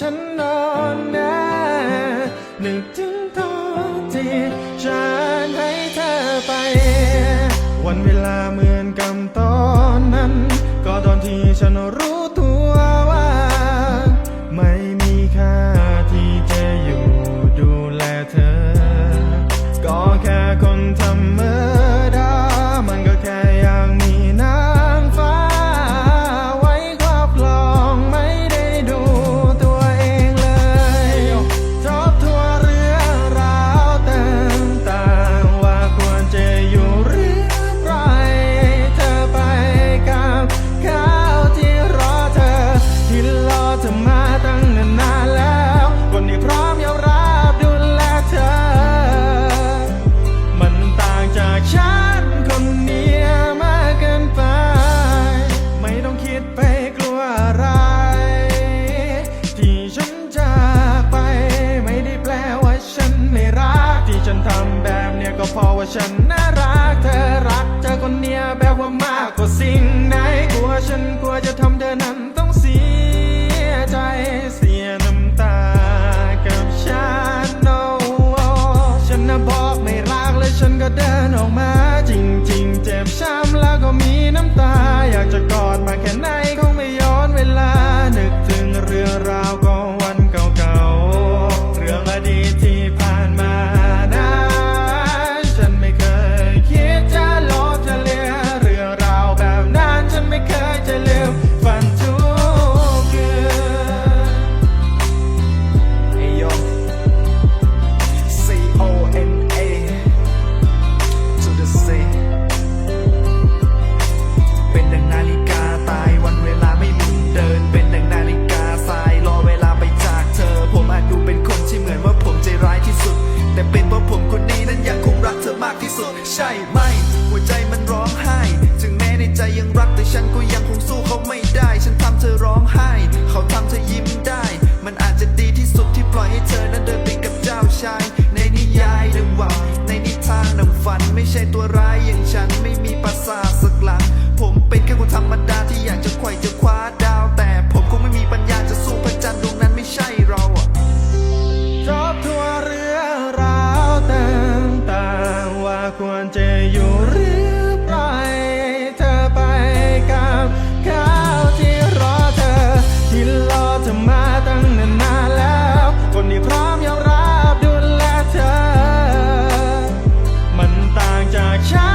ฉันนอนน่นึกถึงตอนที่ฉันให้เธอไป วันเวลาเหมือนกับตอนนั้น ก็ตอนที่ฉันรู้ตัวว่า ไม่มีค่าที่จะอยู่ดูแลเธอ ก็แค่คนธรรมด ว่าฉันน่ารักเธอรักเธอคนเนี้ยแบบว่ามากกว่าสิ่งไหนกลัวฉันกลัวจะทำเธอนั้นต้องเสียใจเสียน้ำตากับฉัน no ฉันน่ะบอกไม่รักและฉันก็เดินออกมา จริง ๆ เจ็บช้ำแล้วก็มีน้ำตา อยากจะกอดมาแค่ไหน นฉันไม่มีภาษาสักหลัง ผมเป็นแค่คนธรรมดาที่อยากจะควยจะคว้าดาว แต่ผมคงไม่มีปัญญาจะสู้พระจันทร์ดวงนั้นไม่ใช่เราอรอบทัวเรื่องราวต่างๆว่าควรจะอยู่หรือปเธอไปกับเขาที่รอเธอ ที่รอเธมาตั้งนานแล้ว คนที่พร้อมยอมรับดูแลเธอ มันต่างจากฉัน